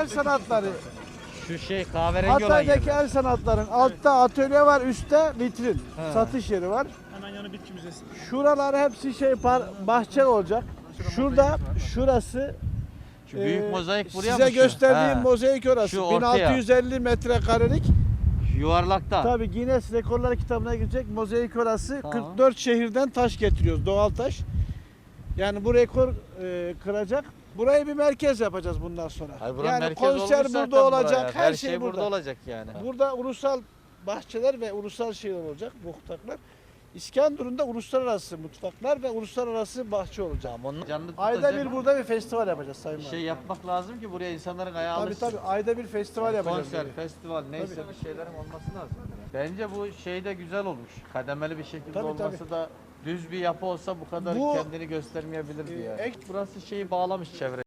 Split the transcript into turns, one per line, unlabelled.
El sanatları.
Şu şey kahverengi olan yer.
Hatay'daki el sanatların altta atölye var, üstte vitrin. Satış yeri var.
Hemen yanı bitki müzesi.
Şuralar hepsi şey par bahçe olacak. Şurada şurası
Şu büyük
e,
mozaik buraya
size
mı şu?
gösterdiğim
He.
mozaik orası.
Şu ortaya.
1650 metrekarelik.
Yuvarlakta.
Tabii Guinness Rekorlar kitabına girecek mozaik orası.
Tamam.
44 şehirden taş getiriyoruz, doğal taş. Yani bu rekor e, kıracak. Burayı bir merkez yapacağız bundan sonra.
Hayır,
yani
merkez
konser burada olacak,
buraya.
her, şey, burada.
olacak yani.
Burada ulusal bahçeler ve ulusal şeyler olacak, muhtaklar. İskenderun'da uluslararası mutfaklar ve uluslararası bahçe olacak.
Tamam onun canlı
Ayda bir burada bir festival yapacağız Sayın
bir şey yapmak lazım ki buraya insanların ayağı
Tabii
alışsın.
tabii ayda bir festival yapacağız.
Konser,
böyle.
festival neyse bir şeylerin olması lazım. Bence bu şey de güzel olmuş. Kademeli bir şekilde
Tabii,
olması da düz bir yapı olsa bu kadar
Bu-
kendini göstermeyebilirdi
Ee,
yani.
ek-
Burası şeyi bağlamış çevre.